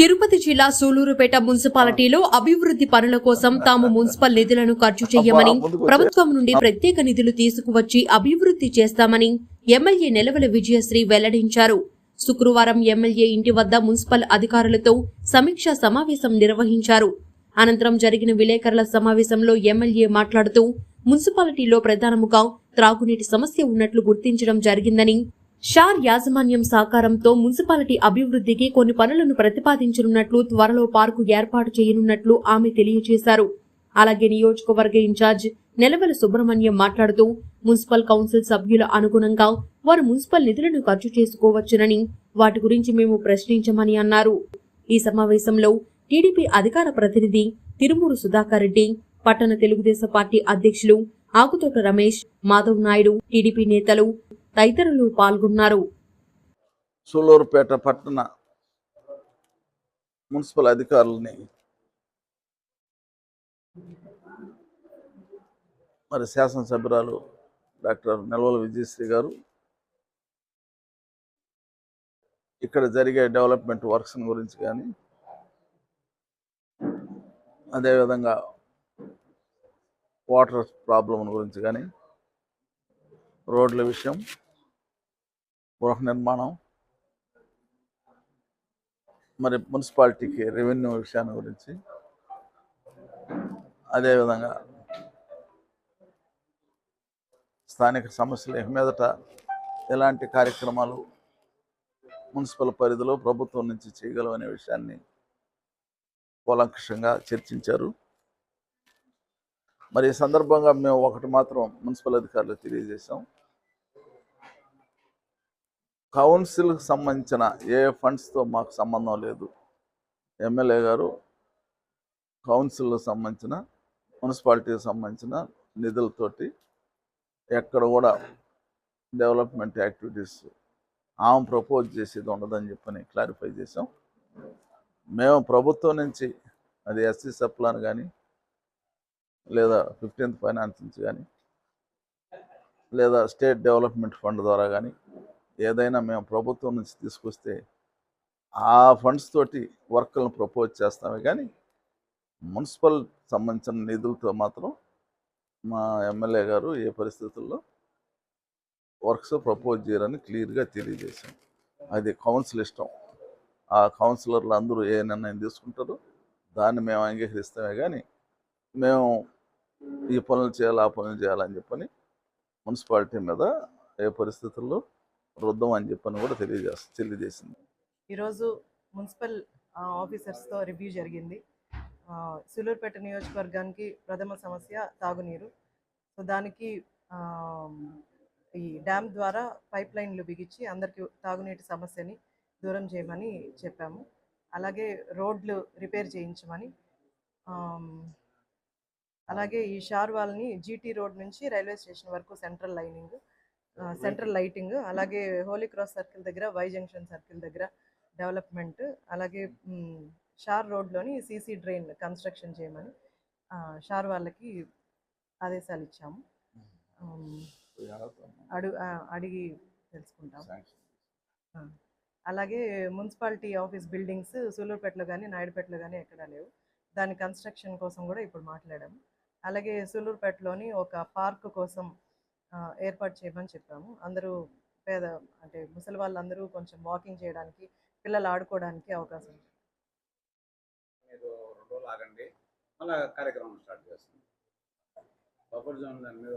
తిరుపతి జిల్లా సూలూరుపేట మున్సిపాలిటీలో అభివృద్ధి పనుల కోసం తాము మున్సిపల్ నిధులను ఖర్చు చేయమని ప్రభుత్వం నుండి ప్రత్యేక నిధులు తీసుకువచ్చి అభివృద్ధి చేస్తామని ఎమ్మెల్యే నెలవల విజయశ్రీ వెల్లడించారు. శుక్రవారం ఎమ్మెల్యే ఇంటి వద్ద మున్సిపల్ అధికారులతో సమీక్షా సమావేశం నిర్వహించారు. అనంతరం జరిగిన విలేకరుల సమావేశంలో ఎమ్మెల్యే మాట్లాడుతూ మున్సిపాలిటీలో ప్రధానముగా త్రాగునీటి సమస్య ఉన్నట్లు గుర్తించడం జరిగిందని షార్ యాజమాన్యం సహకారంతో మున్సిపాలిటీ అభివృద్ధికి కొన్ని పనులను ప్రతిపాదించనున్నట్లు త్వరలో పార్కు ఏర్పాటు చేయనున్నట్లు ఆమె తెలియజేశారు. అలాగే నియోజకవర్గ ఇన్ఛార్జ్ నెలవెల సుబ్రహ్మణ్యం మాట్లాడుతూ మున్సిపల్ కౌన్సిల్ సభ్యుల అనుగుణంగా వారు మున్సిపల్ నిధులను ఖర్చు చేసుకోవచ్చునని వాటి గురించి మేము ప్రశ్నించమని అన్నారు. ఈ సమావేశంలో టీడీపీ అధికార ప్రతినిధి తిరుమూరు సుధాకర్ రెడ్డి పట్టణ తెలుగుదేశం పార్టీ అధ్యక్షులు ఆకుతోట రమేష్ మాధవ్ నాయుడు టీడీపీ నేతలు తదితరులు పాల్గొన్నారు. సూలూరుపేట పట్టణ మున్సిపల్ అధికారులని మరి శాసనసభ్యురాలు డాక్టర్ నిల్వల విజయశ్రీ గారు ఇక్కడ జరిగే డెవలప్మెంట్ వర్క్స్ గురించి కానీ అదేవిధంగా వాటర్ ప్రాబ్లం గురించి కానీ రోడ్ల విషయం గృహ నిర్మాణం. మరి మున్సిపాలిటీకి రెవెన్యూ విషయాన్ని గురించి. అదేవిధంగా స్థానిక సమస్యలు మీదట ఎలాంటి కార్యక్రమాలు మున్సిపల్ పరిధిలో ప్రభుత్వం నుంచి చేయగలం అనే విషయాన్ని కూలంకషంగా చర్చించారు. మరి ఈ సందర్భంగా మేము ఒకటి మాత్రం మున్సిపల్ అధికారులకు తెలియజేశాం. కౌన్సిల్కి సంబంధించిన ఏ ఫండ్స్తో మాకు సంబంధం లేదు. ఎమ్మెల్యే గారు కౌన్సిల్కి సంబంధించిన మున్సిపాలిటీకి సంబంధించిన నిధులతోటి ఎక్కడ కూడా డెవలప్మెంట్ యాక్టివిటీస్ ఆమె ప్రపోజ్ చేసేది ఉండదని చెప్పని క్లారిఫై చేసాం మేము ప్రభుత్వం నుంచి అది ఎస్సీ సప్లాన్ కానీ లేదా ఫిఫ్టీన్త్ ఫైనాన్స్ నుంచి కానీ లేదా స్టేట్ డెవలప్మెంట్ ఫండ్ ద్వారా కానీ ఏదైనా మేము ప్రభుత్వం నుంచి తీసుకొస్తే ఆ ఫండ్స్ తోటి వర్క్లను ప్రపోజ్ చేస్తామే కానీ మున్సిపల్ సంబంధించిన నిధులతో మాత్రం మా ఎమ్మెల్యే గారు ఏ పరిస్థితుల్లో వర్క్స్ ప్రపోజ్ చేయరని క్లియర్గా తెలియజేశాం. అది కౌన్సిల్ ఇష్టం. ఆ కౌన్సిలర్లు అందరూ ఏ నిర్ణయం తీసుకుంటారో దాన్ని మేము అంగీకరిస్తామే కానీ మేము ఈ పనులు చేయాలి ఆ పనులు చేయాలని చెప్పని మున్సిపాలిటీ మీద ఏ పరిస్థితుల్లో రుద్దం అని చెప్పని కూడా తెలియజేస్త తెలియజేసింది. ఈరోజు మున్సిపల్ ఆఫీసర్స్తో రివ్యూ జరిగింది. సులూరుపేట నియోజకవర్గానికి ప్రథమ సమస్య తాగునీరు. సో దానికి ఈ డ్యామ్ ద్వారా పైప్ లైన్లు బిగించి అందరికీ తాగునీటి సమస్యని దూరం చేయమని చెప్పాము. అలాగే రోడ్లు రిపేర్ చేయించమని అలాగే ఈ షార్వాల్ని జీటీ రోడ్ నుంచి రైల్వే స్టేషన్ వరకు సెంట్రల్ లైనింగ్ సెంట్రల్ లైటింగ్ అలాగే హోలీ క్రాస్ సర్కిల్ దగ్గర వై జంక్షన్ సర్కిల్ దగ్గర డెవలప్మెంట్ అలాగే షార్ రోడ్లోని సీసీ డ్రైన్ కన్స్ట్రక్షన్ చేయమని షార్ వాళ్ళకి ఆదేశాలు ఇచ్చాము. ఆమ్, అడు ఆ, అడిగి తెలుసుకుంటాం. అలాగే మున్సిపాలిటీ ఆఫీస్ బిల్డింగ్స్ సూలూరుపేటలో కానీ నాయుడుపేటలో కానీ ఎక్కడా లేవు. దాని కన్స్ట్రక్షన్ కోసం కూడా ఇప్పుడు మాట్లాడాము. అలాగే సూలూరుపేటలోని ఒక పార్క్ కోసం ఏర్పాటు చేయమని చెప్పాము. అందరూ పేద అంటే ముసలి వాళ్ళందరూ కొంచెం వాకింగ్ చేయడానికి పిల్లలు ఆడుకోవడానికి అవకాశం రెండు రోజులు ఆగండి. మళ్ళీ కార్యక్రమం స్టార్ట్ చేస్తాం. బఫర్ జోన్ దాని మీద